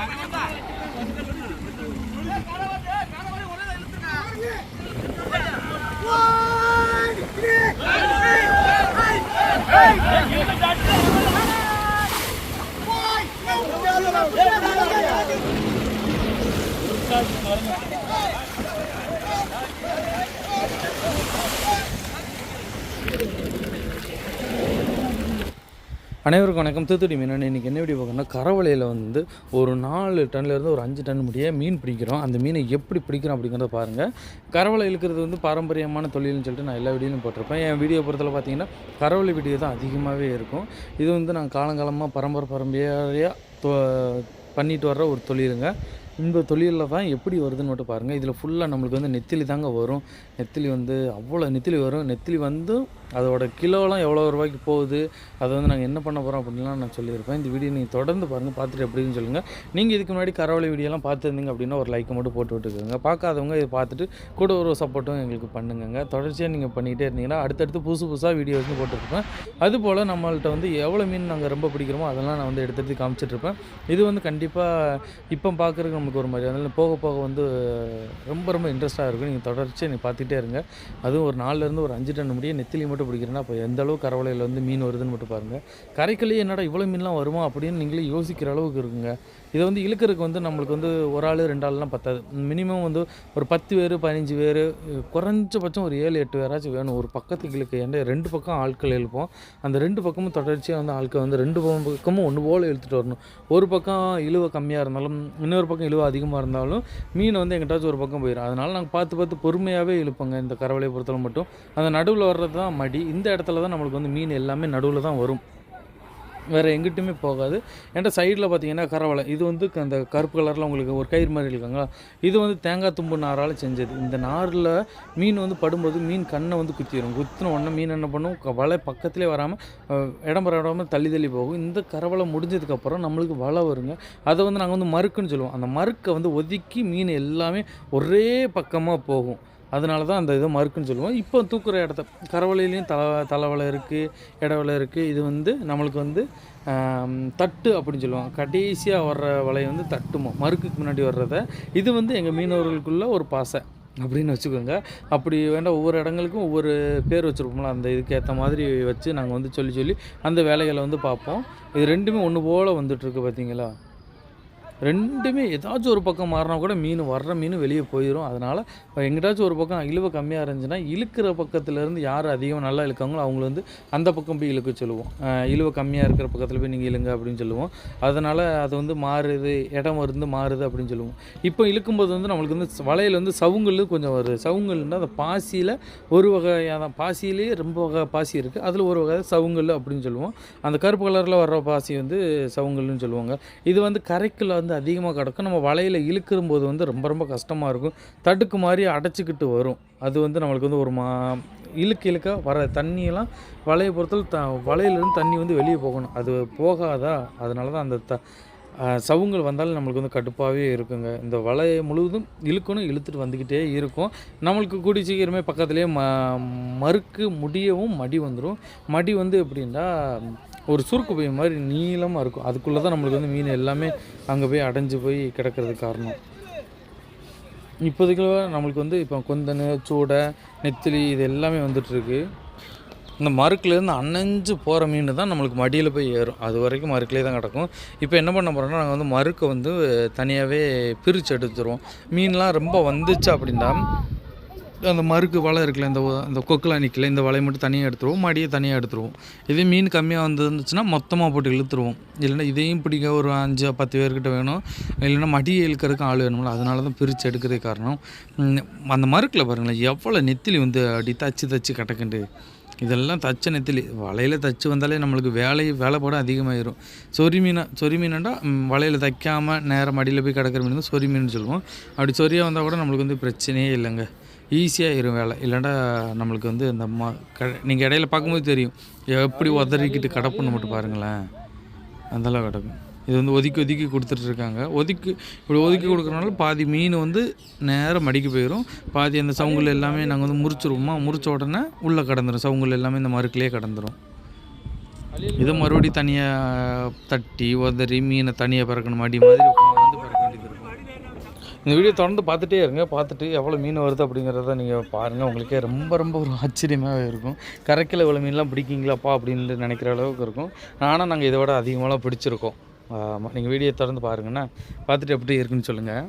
Vai, vai. அனைவருக்கும் வணக்கம். தூத்துக்குடி மீன் இன்றைக்கி என்ன வீடியோ பார்க்கணும்னா கரவலையில் வந்து ஒரு நாலு டன்லேருந்து ஒரு அஞ்சு டன் முடிய மீன் பிடிக்கிறோம். அந்த மீனை எப்படி பிடிக்கிறோம் அப்படிங்கிறத பாருங்கள் கரவலை இழுக்கிறது வந்து பாரம்பரியமான தொழில்னு சொல்லிட்டு நான் எல்லா வீடியோலையும் போட்டிருப்பேன். என் வீடியோ பொறுத்தவரை பார்த்தீங்கன்னா கரவலை வீடியோ தான் அதிகமாகவே இருக்கும். இது வந்து நான் காலங்காலமாக பரம்பரை பரம்பரையாக தொ பண்ணிட்டு வர்ற ஒரு தொழிலுங்க. இந்த தொழிலில் தான் எப்படி வருதுன்னு மட்டும் பாருங்கள் இதில் ஃபுல்லாக நம்மளுக்கு வந்து நெத்திலி தாங்க வரும். நெத்திலி வந்து அவ்வளோ நெத்திலி வரும். நெத்திலி வந்து அதோட கிலோலாம் எவ்வளோ ரூபாய்க்கு போகுது? அதை வந்து நாங்கள் என்ன பண்ண போகிறோம் அப்படின்லாம் நான் சொல்லியிருப்பேன். இந்த வீடியோ நீங்கள் தொடர்ந்து பாருங்கள் பார்த்துட்டு எப்படின்னு சொல்லுங்கள் நீங்கள் இதுக்கு முன்னாடி கரவலை வீடியோலாம் பார்த்துருந்தீங்க அப்படின்னா ஒரு லைக்கை மட்டும் போட்டு விட்டுக்கோங்க. பார்க்காதவங்க இதை பார்த்துட்டு கூட ஒரு சப்போர்ட்டும் எங்களுக்கு பண்ணுங்க தொடர்ச்சியாக நீங்கள் பண்ணிகிட்டே இருந்தீங்கன்னா அடுத்தடுத்து புதுசு புதுசாக வீடியோ வந்து போட்டுருப்பேன். அதுபோல் நம்மள்கிட்ட வந்து எவ்வளோ மீன் நாங்கள் ரொம்ப பிடிக்கிறோமோ அதெல்லாம் நான் வந்து எடுத்து எடுத்து காமிச்சிட்ருப்பேன் இது வந்து கண்டிப்பாக இப்போ பார்க்குறதுக்கு நமக்கு ஒரு மாதிரி அதனால் போக போக வந்து ரொம்ப ரொம்ப இன்ட்ரெஸ்ட்டாக இருக்கும். நீங்கள் தொடர்ச்சியாக நீங்கள் பார்த்துட்டே இருங்க. அதுவும் ஒரு நாலுலேருந்து ஒரு அஞ்சு டன் முடிய நெத்திலி மட்டும் பிடிக்கிறேன்னா இப்போ எந்த அளவு கரவலையில் வந்து மீன் வருதுன்னு மட்டும் பாருங்கள் கரைக்கலையே என்னடா இவ்வளோ மீன்லாம் வருமா அப்படின்னு நீங்களே யோசிக்கிற அளவுக்கு இருக்குங்க. இதை வந்து இழுக்கிறதுக்கு வந்து நம்மளுக்கு வந்து ஒரு ஆள் ரெண்டு ஆள்லாம் பத்தாது. மினிமம் வந்து ஒரு பத்து பேர் பதினஞ்சு பேர் குறைஞ்சபட்சம் ஒரு ஏழு எட்டு பேராச்சும் வேணும். ஒரு பக்கத்துக்கு இழுக்க ஏன்னா ரெண்டு பக்கம் ஆட்கள் இழுப்போம். அந்த ரெண்டு பக்கமும் தொடர்ச்சியாக வந்து ஆட்கள் வந்து ரெண்டு பக்கமும் ஒன்று போல் இழுத்துட்டு வரணும். ஒரு பக்கம் இழுவை கம்மியாக இருந்தாலும் இன்னொரு பக்கம் இழுவை அதிகமாக இருந்தாலும் மீன் வந்து எங்கிட்டாச்சும் ஒரு பக்கம் போயிடும் அதனால் நாங்கள் பார்த்து பார்த்து பொறுமையாகவே இழுப்போங்க இந்த கரவலையை பொறுத்தவரை மட்டும். அந்த நடுவில் வர்றது தான் மடி. இந்த இடத்துல தான் நம்மளுக்கு வந்து மீன் எல்லாமே நடுவில் தான் வரும். வேறு எங்கிட்டுமே போகாது. என்கிட்ட சைடில் பார்த்தீங்கன்னா கரவலை இது வந்து க- அந்த கருப்பு கலரில் உங்களுக்கு ஒரு கயிறு மாதிரி இருக்காங்களா? இது வந்து தேங்காய் தும்பு நாரால் செஞ்சது. இந்த நாரில் மீன் வந்து படும்போது மீன் கண்ணை வந்து குத்திடும் குத்தின உடனே மீன் என்ன பண்ணும்? வலை பக்கத்துலேயே வராமல் இடம் பெற தள்ளி தள்ளி போகும். இந்த கரவலை முடிஞ்சதுக்கப்புறம் நம்மளுக்கு வலை வருங்க. அதை வந்து நாங்கள் வந்து மறுக்குன்னு சொல்லுவோம். அந்த மறுக்கை வந்து ஒதுக்கி மீன் எல்லாமே ஒரே பக்கமாக போகும். அதனால தான் அந்த இதை மறுக்குன்னு சொல்லுவோம். இப்போ தூக்குற இடத்த கரவலையிலையும் தலை தலைவலை இருக்குது இடவலை இருக்குது இது வந்து நம்மளுக்கு வந்து தட்டு அப்படின்னு சொல்லுவாங்க. கடைசியாக வர்ற வலை வந்து தட்டுமோ மறுக்குக்கு முன்னாடி வர்றத. இது வந்து எங்கள் மீனவர்களுக்குள்ள ஒரு பாசை அப்படின்னு வச்சுக்கோங்க. அப்படி வேண்டாம் ஒவ்வொரு இடங்களுக்கும் ஒவ்வொரு பேர் வச்சுருப்போம்ல அந்த இதுக்கு ஏற்ற மாதிரி வச்சு நாங்கள் வந்து சொல்லி சொல்லி அந்த வேலைகளை வந்து பார்ப்போம். இது ரெண்டுமே ஒன்று போல் வந்துட்டுருக்கு பார்த்தீங்களா ரெண்டுமே ஏதாச்சும் ஒரு பக்கம் மாறினா கூட மீன் வர்ற மீன் வெளியே போயிடும் அதனால் இப்போ எங்கிட்டாச்சும் ஒரு பக்கம் இழுவை கம்மியாக இருந்துச்சுன்னா இழுக்கிற பக்கத்துலேருந்து யார் அதிகமாக நல்லா இழுக்காங்களோ அவங்கள வந்து அந்த பக்கம் போய் இழுக்க சொல்லுவோம். இழுவை கம்மியாக இருக்கிற பக்கத்தில் போய் நீங்கள் இழுங்க அப்படின்னு சொல்லுவோம். அதனால் அது வந்து மாறுது இடம் வந்து மாறுது அப்படின்னு சொல்லுவோம். இப்போ இழுக்கும்போது வந்து நம்மளுக்கு வந்து வலையில் வந்து சவுங்கல் கொஞ்சம் வருது. சவுங்கல்னால் அந்த பாசியில் ஒரு வகையான பாசியிலேயே ரொம்ப வகை பாசி இருக்குது அதில் ஒரு வகை சவுங்கல் அப்படின்னு சொல்லுவோம். அந்த கருப்பு கலரில் வர்ற பாசி வந்து சவுங்கல்னு சொல்லுவாங்க. இது வந்து கரைக்கில் வந்து அதிகமாக கிடக்கும். நம்ம வலையில் இழுக்கும்போது வந்து ரொம்ப ரொம்ப கஷ்டமாக இருக்கும். தடுக்கு மாதிரி அடைச்சிக்கிட்டு வரும். அது வந்து நம்மளுக்கு வந்து ஒரு மா இழுக்க இழுக்க வர தண்ணியெல்லாம் வலையை பொறுத்தல் த வலையிலேருந்து தண்ணி வந்து வெளியே போகணும். அது போகாதா? அதனால தான் அந்த த சவுங்கள் வந்தாலும் நம்மளுக்கு வந்து கடுப்பாகவே இருக்குங்க. இந்த வலையை முழுவதும் இழுக்கணும் இழுத்துட்டு வந்துக்கிட்டே இருக்கும். நம்மளுக்கு கூடி சீக்கிரமே பக்கத்துலேயே ம மறுக்கு முடியவும் மடி வந்துடும் மடி வந்து எப்படின்னா ஒரு சுருக்கு பை மாதிரி நீளமாக இருக்கும். அதுக்குள்ளே தான் நம்மளுக்கு வந்து மீன் எல்லாமே அங்கே போய் அடைஞ்சு போய் கிடக்கிறதுக்கு காரணம். இப்போதைக்கு நம்மளுக்கு வந்து இப்போ கொந்தனு சூடை நெத்திலி இது எல்லாமே வந்துட்டுருக்கு இந்த மறுக்குலேருந்து அணைஞ்சு போகிற மீன் தான் நம்மளுக்கு மடியில் போய் ஏறும். அது வரைக்கும் மறுக்கிலே தான் கிடக்கும். இப்போ என்ன பண்ண போகிறோம்னா நாங்கள் வந்து மறுக்கை வந்து தனியாகவே பிரித்து எடுத்துருவோம். மீன்லாம் ரொம்ப வந்துச்சு அப்படின்னா அந்த மறுக்கு வலை இருக்குல்ல இந்த இந்த கொக்கெலாம் நிற்கல இந்த வலையை மட்டும் தனியாக எடுத்துருவோம் மடியை தனியாக எடுத்துருவோம். இதே மீன் கம்மியாக வந்துருந்துச்சுன்னா மொத்தமாக போட்டு இழுத்துருவோம். இல்லைன்னா இதையும் பிடிக்க ஒரு அஞ்சு பத்து பேர்கிட்ட வேணும். இல்லைன்னா மடியை இழுக்கிறதுக்கும் ஆள் வேணும்ல அதனால தான் பிரித்து எடுக்கிறதே காரணம். அந்த மறுக்கில் பாருங்களேன் எவ்வளோ நெத்திலி வந்து அப்படி தச்சு தச்சு கிடக்குண்டு. இதெல்லாம் தச்ச நெத்திலி. வலையில் தச்சு வந்தாலே நம்மளுக்கு வேலை வேலைப்பாடு அதிகமாகிடும் சொறி மீனை சொறி மீனண்டா வலையில் தைக்காமல் நேரம் மடியில் போய் கிடக்கிற மீன் தான் சொறி மீன் சொல்லுவோம். அப்படி சொறியாக வந்தால் கூட நம்மளுக்கு வந்து பிரச்சனையே இல்லைங்க. ஈஸியாக இருக்கும் வேலை. இல்லைன்னா நம்மளுக்கு வந்து இந்த ம க நீங்கள் இடையில பார்க்கும்போது தெரியும். எப்படி உதறிக்கிட்டு கிடப்புன்னு மட்டும் பாருங்களேன். அந்தளவு கிடக்கும். இது வந்து ஒதுக்கி ஒதுக்கி கொடுத்துட்ருக்காங்க ஒதுக்கி இப்படி ஒதுக்கி கொடுக்குறனால பாதி மீன் வந்து நேராக மடிக்கு போயிடும் பாதி அந்த சவுங்குல் எல்லாமே நாங்கள் வந்து முறிச்சிருவோமா? முறிச்ச உடனே உள்ளே கடந்துடும் சவுங்குல் எல்லாமே இந்த மறுக்கிலே கடந்துரும். இதை மறுபடியும் தனியாக தட்டி உதறி மீனை தனியாக பறக்கணும். மடி மாதிரி இந்த வீடியோ தொடர்ந்து பார்த்துட்டே இருங்க. பார்த்துட்டு எவ்வளோ மீன் வருது அப்படிங்கிறத நீங்கள் பாருங்கள் உங்களுக்கே ரொம்ப ரொம்ப ஒரு ஆச்சரியமாகவே இருக்கும். கரைக்கில் இவ்வளோ மீன்லாம் பிடிக்கிங்களாப்பா அப்படின்னு நினைக்கிற அளவுக்கு இருக்கும். ஆனால் நாங்கள் இதை விட அதிகமாகலாம் பிடிச்சிருக்கோம். ஆமாம் நீங்கள் வீடியோ தொடர்ந்து பாருங்கன்னா பார்த்துட்டு எப்படி இருக்குன்னு சொல்லுங்கள்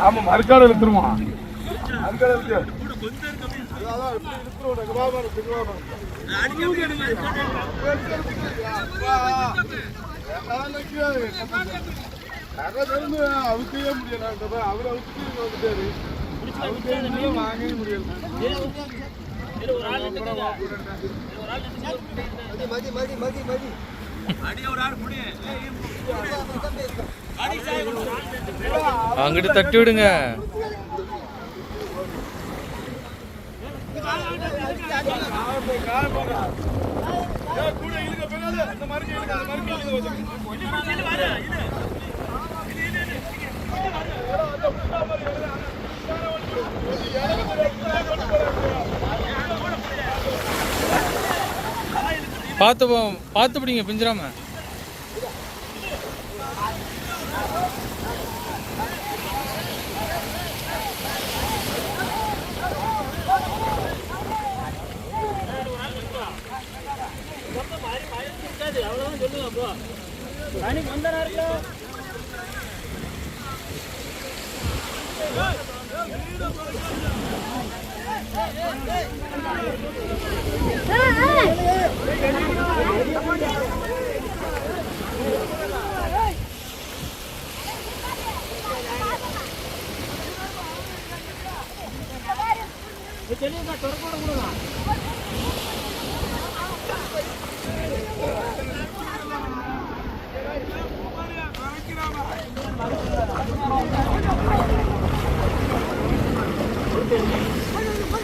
ஆமா மறுக்காடு இழுத்துருமா அவுக்கவே முடியல அவர் அவுக்கு வந்துட்டாரு வாங்கவே முடியல அங்கிட்டு தட்டி விடுங்க கூட இழுக்க பின்னால அந்த மறுக்க இழுக்க அந்த மறுக்க இழுக்க பார்த்து பார்த்து பிடிங்க பிஞ்சிராம. இருங்க ஐம்பது பேர் அறுபது பேர் வர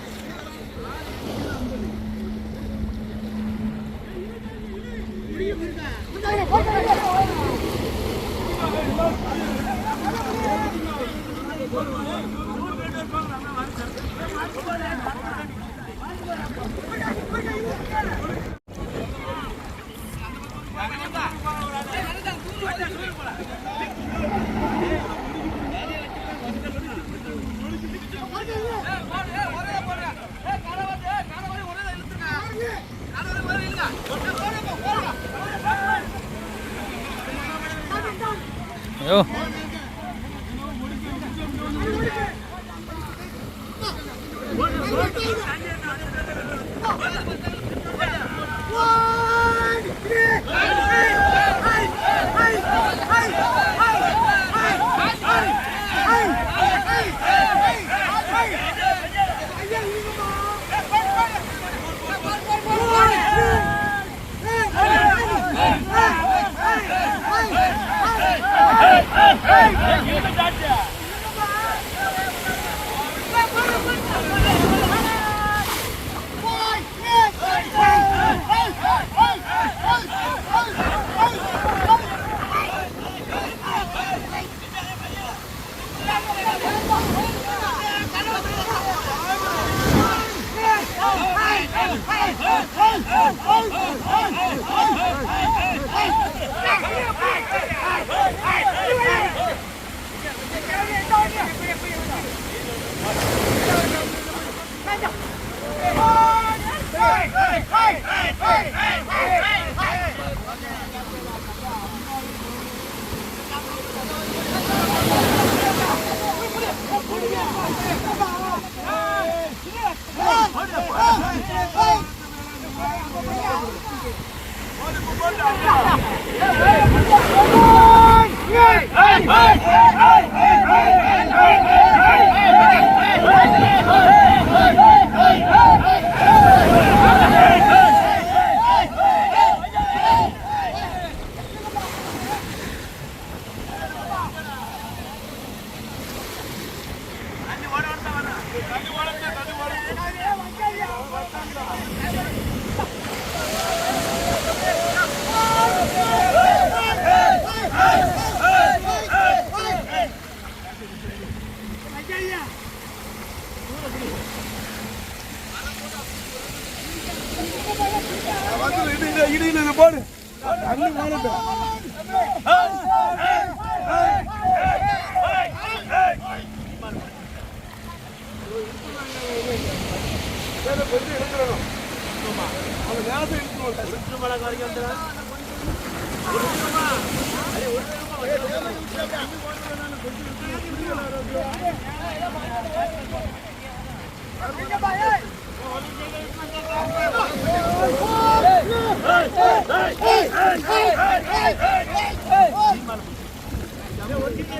கூட அதுல 요. 원, Hey! hey, hey, hey வரும்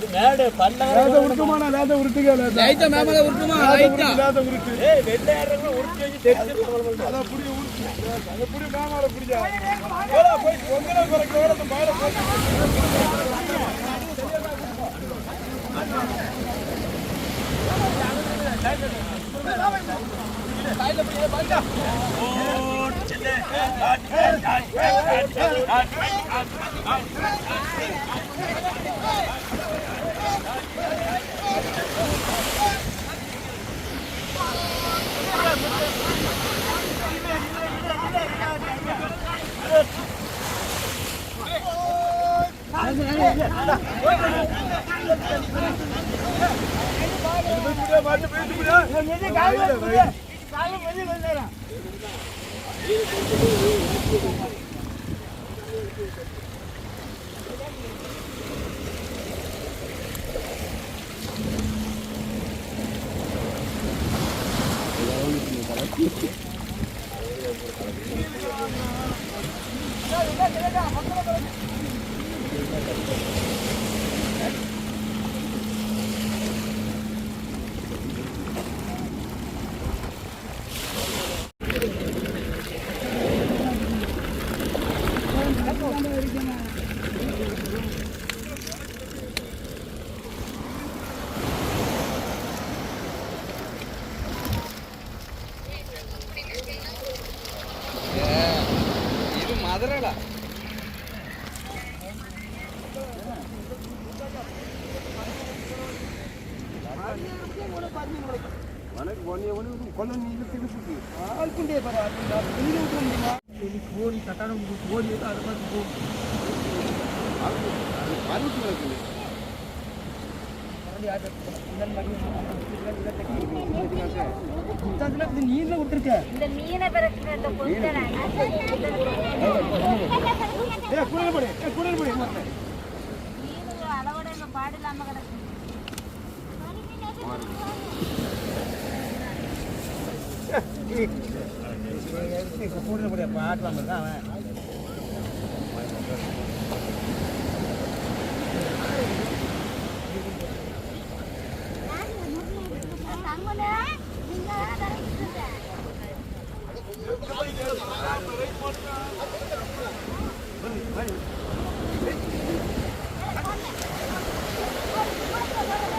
இழுத்தமா லேத உருட்டுமாண்ணா லேத உருட்டுங்க லேத மேமல உருட்டுமா லேத உருட்டு அதான் புடி உருட்டு. புடி மேமால புடிச்சா. போடா போய் ஒங்கல குறைக்க அந்த மேல போய் புடியா மாட்டு பேசி ఆడుకుంటే నీళ్ళు ఉంటుంది కోడి కట్టడం కోడి అరవై நீர்ல விட்டுருக்க இந்த மீனை பிரச்சனை இந்த கொத்தனாங்க ஏ குளிர் படி ஏ குளிர் படி மீன் அளவோட இந்த பாடு இல்லாம கிடக்கு கூட்டிட்டு போய் பாட்டலாம் இருக்கான் அவன்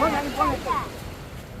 Vamos, vamos, vamos.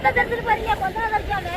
என்னத்த தெரிஞ்சுட்டு போறீங்க கொஞ்ச நாள் இருக்காது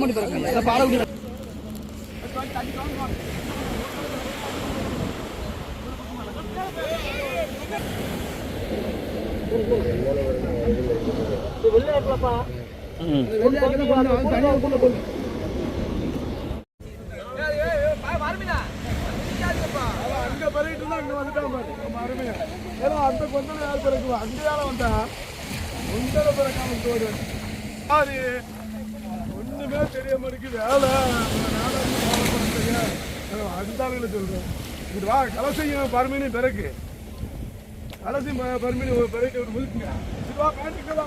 தான் கேட்கேன் வருஷம் மட்டும் பிறகு பாட முடியும் அங்க பரவிட்டு தான் இங்க வந்துட்டான் பாரு நம்ம அருமையா ஏன்னா அந்த கொந்தனை யார் பிறக்குவா அங்க யார வந்தா கொந்தனை பிறக்காம தோடு அது ஒண்ணுமே தெரிய மாட்டேங்குது வேலை அதுதான் இப்படி வா கலசையும் பருமீனும் பிறகு கலசி பருமீனும் ஒரு பிறகு ஒரு முதுக்குங்க இது வா வா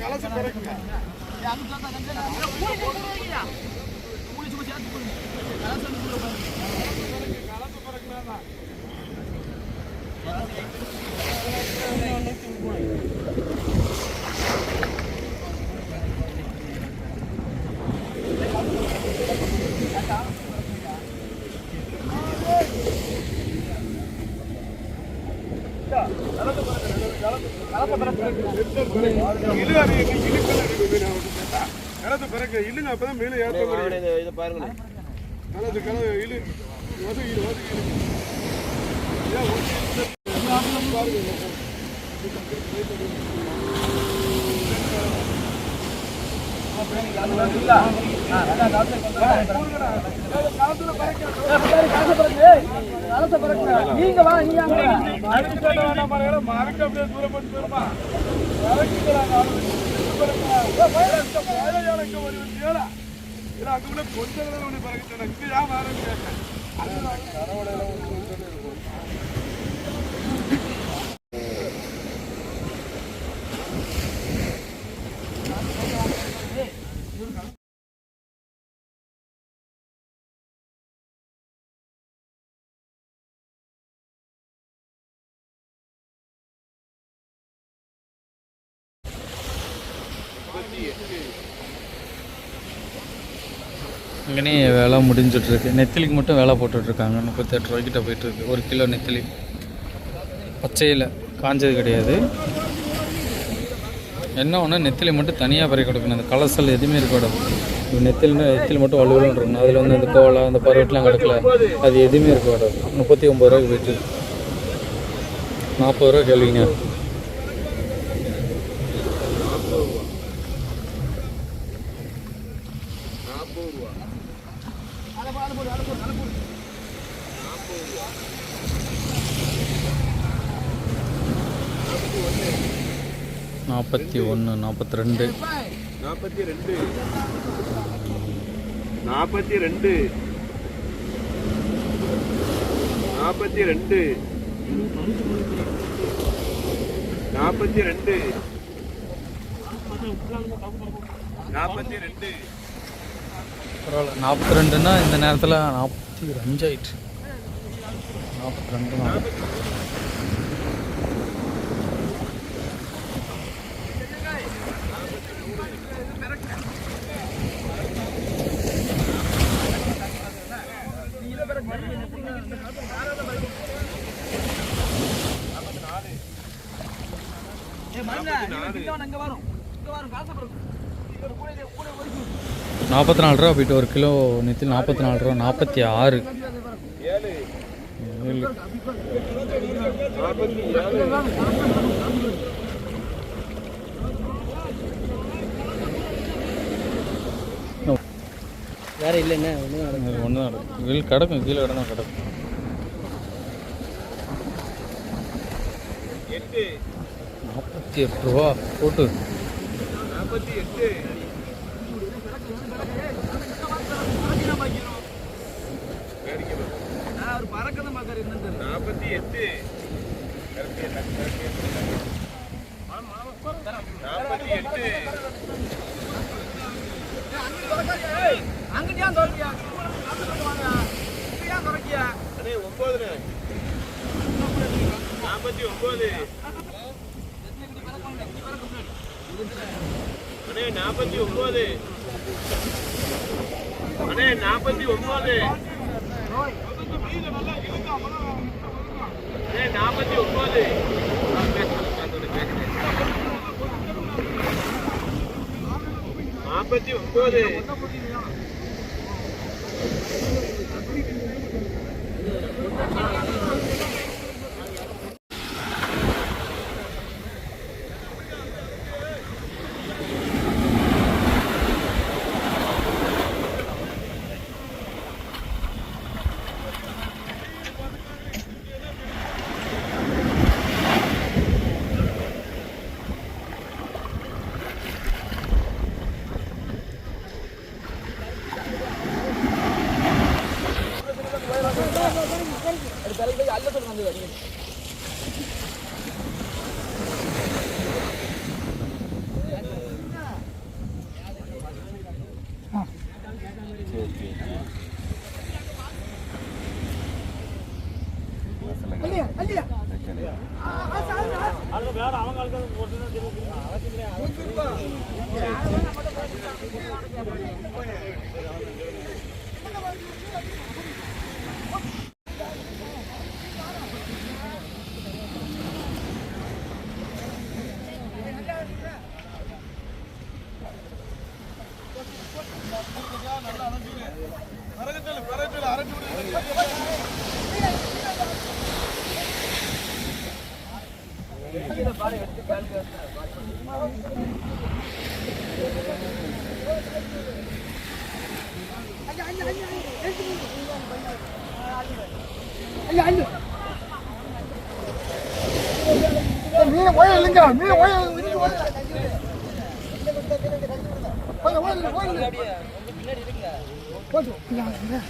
கலச பிறகுங்க கலச பிறகுனா கலத்து பிறகு இல்லுங்க அப்பதான் மேலே ஏற்ற இதை பாருங்க கலத்து கல இழு ஒது இழு பாருங்க நீங்க வா நீங்க கொஞ்சம் பிறகு இங்க ஏற்கனவே வேலை முடிஞ்சிட்ருக்கு. நெத்திலிக்கு மட்டும் வேலை போட்டுட்ருக்காங்க. முப்பத்தெட்டு ரூபாய்க்கிட்ட போயிட்டுருக்கு ஒரு கிலோ நெத்திலி. பச்சையில் காஞ்சது கிடையாது. என்ன ஒன்று நெத்திலி மட்டும் தனியாக பறி கொடுக்கணும். அந்த கலசல் எதுவுமே இருக்கக்கூடாது நெத்திலினா நெத்திலி மட்டும் வலுவலும் இருக்கணும். அதில் வந்து அந்த கோவலை அந்த பருவட்டெலாம் கிடக்கல. அது எதுவுமே இருக்கக்கூடாது முப்பத்தி ஒம்பது ரூபாய்க்கு போயிட்டு நாற்பது ரூபா கேள்விங்க. நாற்பத்தி ஒன்று நாற்பத்தி ரெண்டு. நாற்பத்தி ரெண்டு. நாற்பத்தி ரெண்டு. நாற்பத்தி ரெண்டு. நாற்பத்தி ரெண்டு. நாற்பத்தி ரெண்டு. பரவாயில்ல. நாற்பத்தி ரெண்டுன்னா இந்த நேரத்தில் நாற்பத்தி ஒரு அஞ்சாயிட்டு நாற்பத்தி ரெண்டு நாற்பத்தி நாற்பத்தி நாலு ரூபா போயிட்டு ஒரு கிலோ நெத்தில் நாற்பத்தி நாலு ரூபா நாற்பத்தி ஆறு. வேற இல்லைண்ணே ஒன்று வெளியில் கிடக்கும் கீழே கிடந்தா கிடக்கும் எட்டு நாற்பத்தி எட்டு ரூபா போட்டு. நாற்பத்தி எட்டு நாற்பத்தி எட்டு நாற்பத்தி எட்டு அண்ணே ஒன்பதுண்ணே நாற்பத்தி ஒன்பது. அண்ணே நாற்பத்தி ஒன்பது அண்ணே நாற்பத்தி ஒன்பது அண்ணே நாற்பத்தி ஒன்பது நாற்பத்தி ஒன்பது மீன் ஓய இல்லைங்க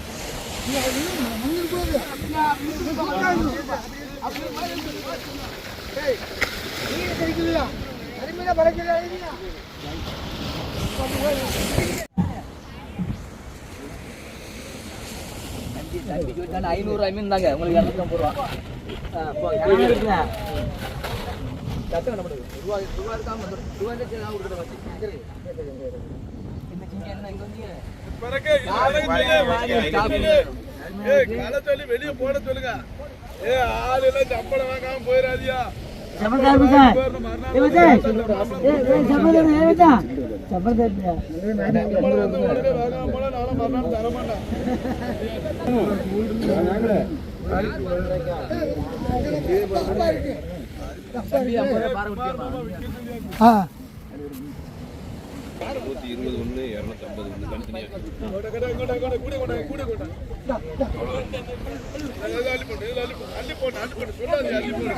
மீன் ஓய ஐநூறு ஐமீன் தாங்க உங்களுக்கு இரநூத்தி ஐம்பது ரூபா சத்தம் என்ன பண்ணுது? ரூபா ரூபா இருக்காம வந்துடும். ரூபா இருந்தா நான் கொடுக்குறேன் வச்சு. சொல்லு. வெளிய போட சொல்லுங்க ஏ ஆள் எல்லாம் சம்பளம் வாங்காம போயிடாதியா வாங்காம போனா நானும் மறுநாள் தர மாட்டேன் கொண்டா, கொண்டா, கொண்டா, கொண்டா, கூட கொண்டா, கூட கொண்டா. இதுல அள்ளி போடு, இதுல அள்ளி போடு, அள்ளி போடு, அள்ளி போடு, சொல்லாதீங்க, அள்ளி போடு.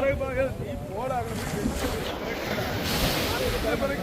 பிறகு பாருங்க, நீ போடா, அங்க போய். பிறகு ஒரு பிறகு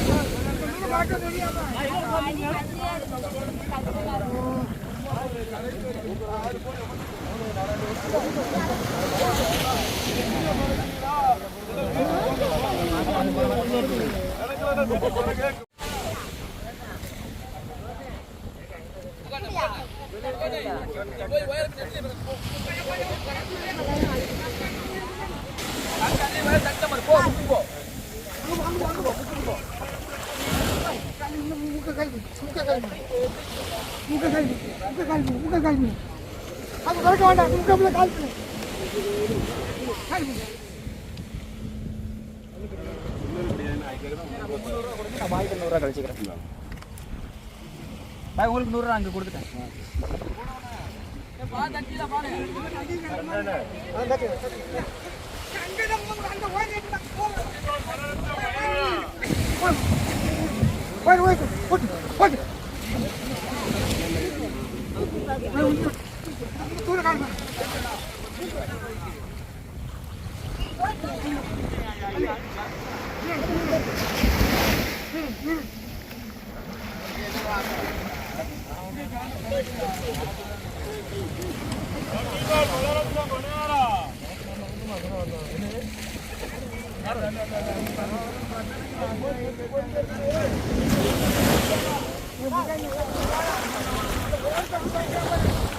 முடியாது நான் ஒதுக்கி அப்படி நான் கொண்டாந்து கூட ஒரு ஒரு கோப்பை வச்சுக்கோங்க அப்பதான் வேலை முடியும் நம்ம பார்த்தா தான் வேலை பாய்க்கு நூறுரூவா கழிச்சுக்கிறேன் பாய் உங்களுக்கு நூறுரூவா அங்கே கொடுத்துட்டேன் 빨리. 돌아가. Thank you. Kita semua orang.